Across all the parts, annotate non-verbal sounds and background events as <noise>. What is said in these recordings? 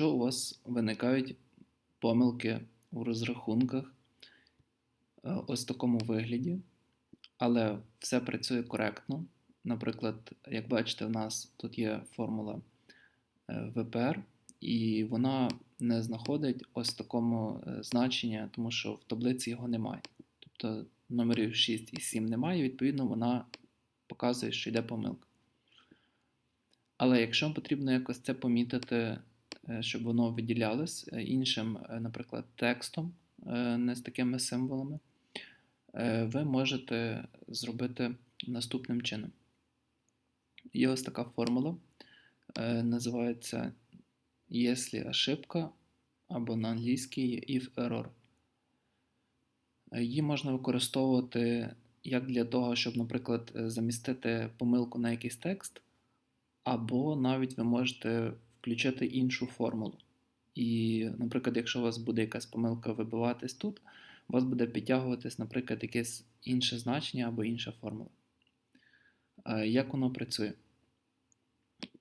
Якщо у вас виникають помилки у розрахунках е, ось в такому вигляді, але все працює коректно. Наприклад, як бачите, в нас тут є формула е, ВПР, і вона не знаходить ось такому е, значенні, тому що в таблиці його немає. Тобто номерів 6 і 7 немає, відповідно, вона показує, що йде помилка. Але якщо потрібно якось це помітити, щоб воно виділялось е, іншим, е, наприклад, текстом, не з такими символами, ви можете зробити наступним чином. Є ось така формула, називається «Если ошибка або на англійській if error. Її можна використовувати як для того, щоб, наприклад, замістити помилку на якийсь текст. Або навіть ви можете включити іншу формулу. І, наприклад, якщо у вас буде якась помилка вибиватись тут, у вас буде підтягуватись, наприклад, якесь інше значення або інша формула. Як воно працює?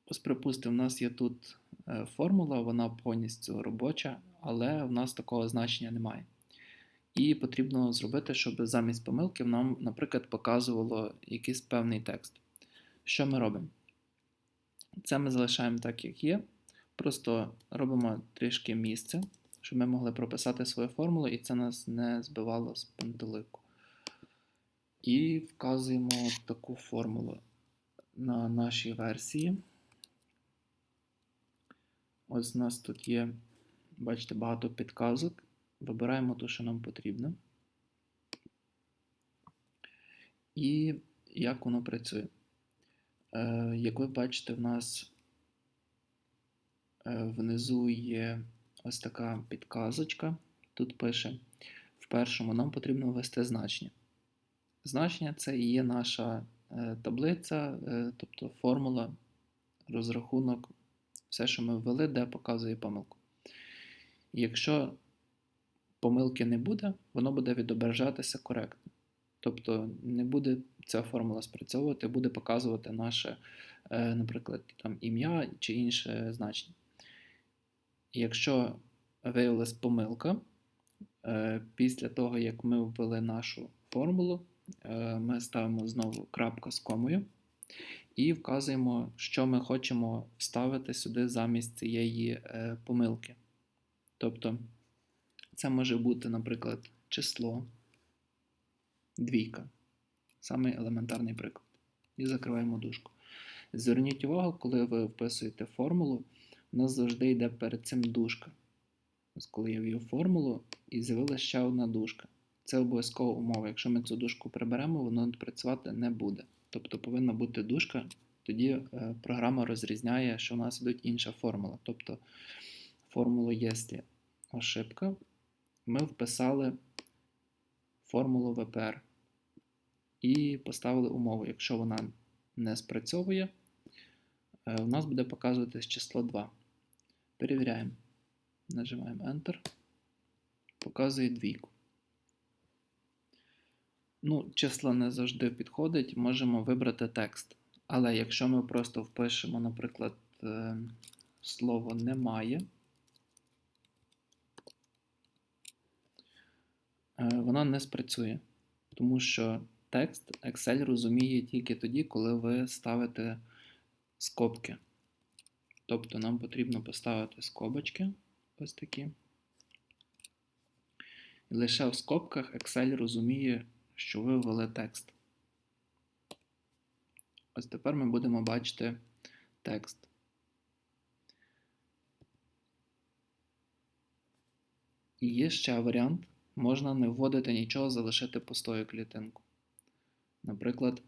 Ось, припустимо, у нас є тут е, формула, вона повністю робоча, але в нас такого значення немає. І потрібно зробити, щоб замість помилки нам, наприклад, показувало якийсь певний текст. Що ми робимо? Це ми залишаємо так, як є. Просто робимо трішки місця, щоб ми могли прописати свою формулу, і це нас не збивало з пантелику. І вказуємо таку формулу на нашій версії. Ось у нас тут є, бачите, багато підказок. Вибираємо те, що нам потрібно. І як воно працює. Е, як ви бачите, в нас внизу є ось така підказочка. Тут пише: в першому нам потрібно ввести значення. Значення це і є наша е, таблиця, тобто формула, розрахунок, все, що ми ввели, де показує помилку. Якщо помилки не буде, воно буде відображатися коректно. Тобто не буде ця формула спрацьовувати, буде показувати наше, е, наприклад, там ім'я чи інше значення. Якщо виявилась помилка, е, після того, як ми ввели нашу формулу, е, ми ставимо знову крапка з комою і вказуємо, що ми хочемо вставити сюди замість цієї помилки. Тобто, це може бути, наприклад, число двійка. Самий елементарний приклад. І закриваємо дужку. Зверніть увагу, коли ви вписуєте формулу, у нас завжди йде перед цим дужка. Ось коли я ввів формулу і з'явилася ще одна дужка. Це обов'язкова умова. Якщо ми цю дужку приберемо, воно працювати не буде. Тобто повинна бути дужка, тоді е, програма розрізняє, що у нас йде інша формула. Тобто формулу «Єслі ошибка, ми вписали формулу ВПР і поставили умову. Якщо вона не спрацьовує, у е, нас буде показуватись число 2. Перевіряємо. Нажимаємо Enter. Показує двійку. Ну, число не завжди підходить, можемо вибрати текст. Але якщо ми просто впишемо, наприклад, е, слово немає, е, вона не спрацює, тому що Текст Excel розуміє тільки тоді, коли ви ставите скобки. Тобто нам потрібно поставити скобочки ось такі. І лише в скобках Excel розуміє, що ви ввели текст. Ось тепер ми будемо бачити текст. І є ще варіант, можна не вводити нічого, залишити пустою клітинку. Наприклад,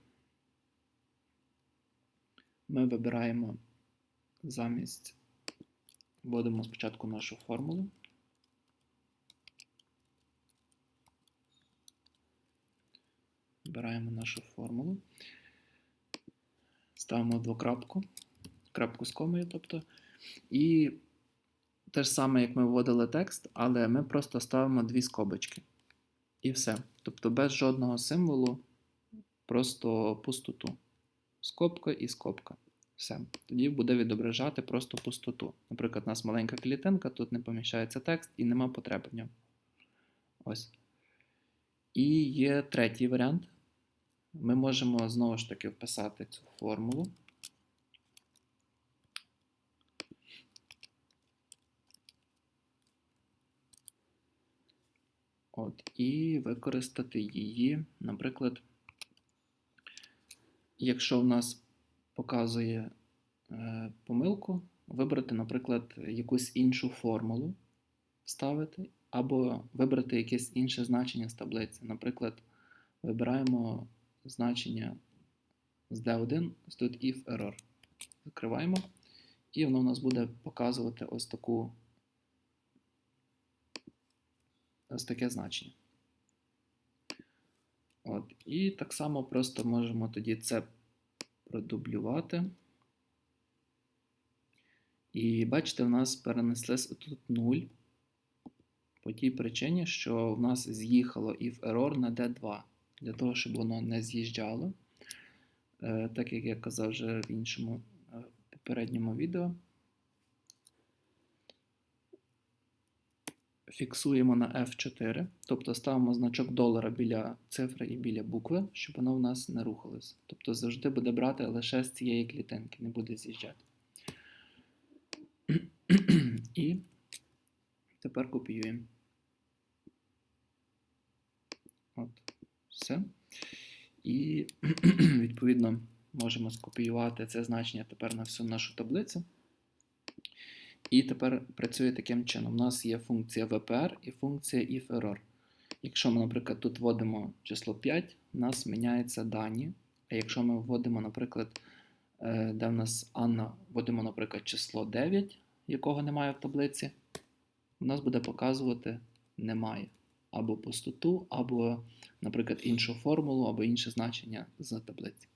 ми вибираємо замість, вводимо спочатку нашу формулу. Вибираємо нашу формулу, ставимо двокрапку, крапку з комою, тобто, і те ж саме, як ми вводили текст, але ми просто ставимо дві скобочки. І все. Тобто без жодного символу просто пустоту. Скобка і скобка. Все. Тоді буде відображати просто пустоту. Наприклад, у нас маленька клітинка, тут не поміщається текст і нема потреби в ньому. Ось. І є третій варіант. Ми можемо знову ж таки вписати цю формулу. От, і використати її, наприклад, якщо в нас показує е, помилку, вибрати, наприклад, якусь іншу формулу вставити, або вибрати якесь інше значення з таблиці. Наприклад, вибираємо значення з D1, ось тут if error. Закриваємо, і воно в нас буде показувати ось таку ось таке значення. От. І так само просто можемо тоді це продублювати. І бачите, в нас перенеслись тут 0. По тій причині, що в нас з'їхало if error на D2, для того, щоб воно не з'їжджало. Е, Так як я казав вже в іншому е, попередньому відео. Фіксуємо на F4, тобто ставимо значок долара біля цифри і біля букви, щоб воно в нас не рухалось. Тобто завжди буде брати лише з цієї клітинки, не буде з'їжджати. <clears throat> І тепер копіюємо. От, все. І <clears throat> відповідно можемо скопіювати це значення тепер на всю нашу таблицю. І тепер працює таким чином. У нас є функція VPR і функція ifError. Якщо ми, наприклад, тут вводимо число 5, у нас міняються дані. А якщо ми вводимо, наприклад, е, де в нас Анна, вводимо, наприклад, число 9, якого немає в таблиці, у нас буде показувати немає. Або пустоту, або, наприклад, іншу формулу, або інше значення з таблиці.